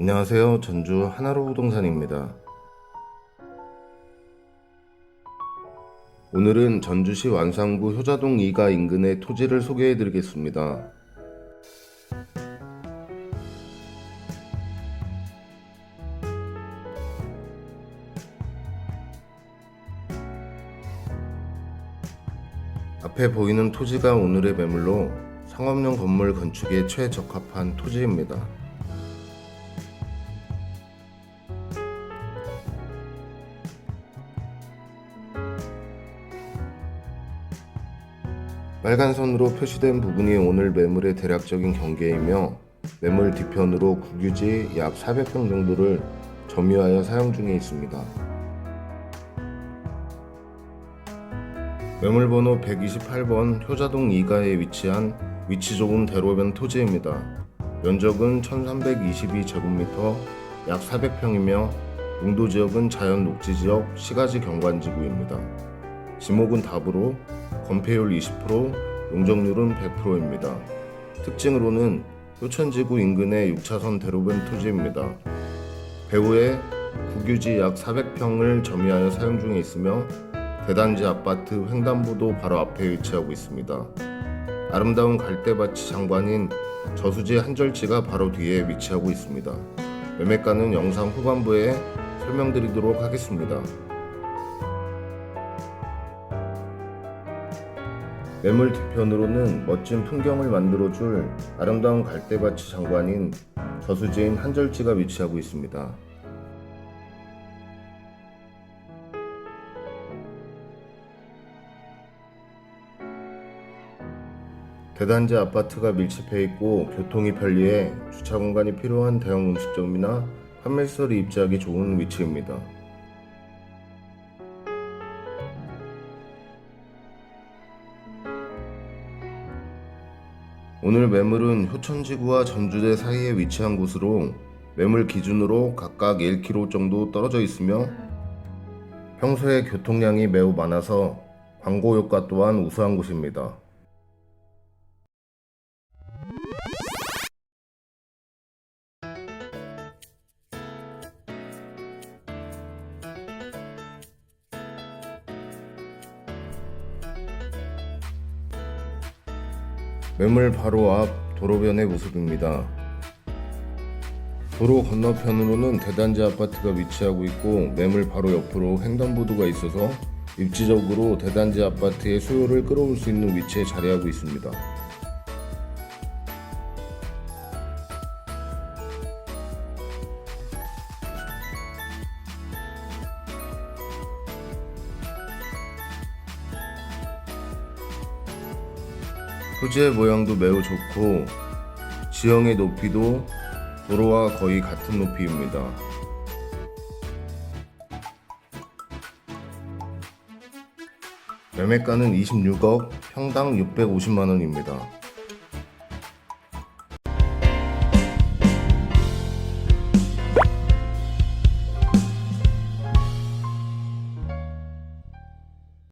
안녕하세요. 전주 하나로 부동산입니다. 오늘은 전주시 완산구 효자동 2가 인근의 토지를 소개해 드리겠습니다. 앞에 보이는 토지가 오늘의 매물로 상업용 건물 건축에 최적합한 토지입니다. 빨간 선으로 표시된 부분이 오늘 매물의 대략적인 경계이며 매물 뒤편으로 국유지 약 400평 정도를 점유하여 사용 중에 있습니다. 매물번호 128번 효자동 2가에 위치한 위치 좋은 대로변 토지입니다. 면적은 1322제곱미터 약 400평이며 용도 지역은 자연 녹지 지역 시가지 경관지구입니다. 지목은 답으로 건폐율 20%, 용적률은 100%입니다. 특징으로는 효천지구 인근의 6차선 대로변 토지입니다. 배후에 국유지 약 400평을 점유하여 사용 중에 있으며 대단지 아파트 횡단보도 바로 앞에 위치하고 있습니다. 아름다운 갈대밭이 장관인 저수지 한절지가 바로 뒤에 위치하고 있습니다. 매매가는 영상 후반부에 설명드리도록 하겠습니다. 매물 뒤편으로는 멋진 풍경을 만들어줄 아름다운 갈대밭이 장관인 저수지인 한절지가 위치하고 있습니다. 대단지 아파트가 밀집해 있고 교통이 편리해 주차 공간이 필요한 대형 음식점이나 판매시설이 입지하기 좋은 위치입니다. 오늘 매물은 효천지구와 전주대 사이에 위치한 곳으로 매물 기준으로 각각 1km 정도 떨어져 있으며 평소에 교통량이 매우 많아서 광고 효과 또한 우수한 곳입니다. 매물 바로 앞 도로변의 모습입니다. 도로 건너편으로는 대단지 아파트가 위치하고 있고 매물 바로 옆으로 횡단보도가 있어서 입지적으로 대단지 아파트의 수요를 끌어올 수 있는 위치에 자리하고 있습니다. 토지의 모양도 매우 좋고 지형의 높이도 도로와 거의 같은 높이입니다. 매매가는 26억, 평당 650만 원입니다.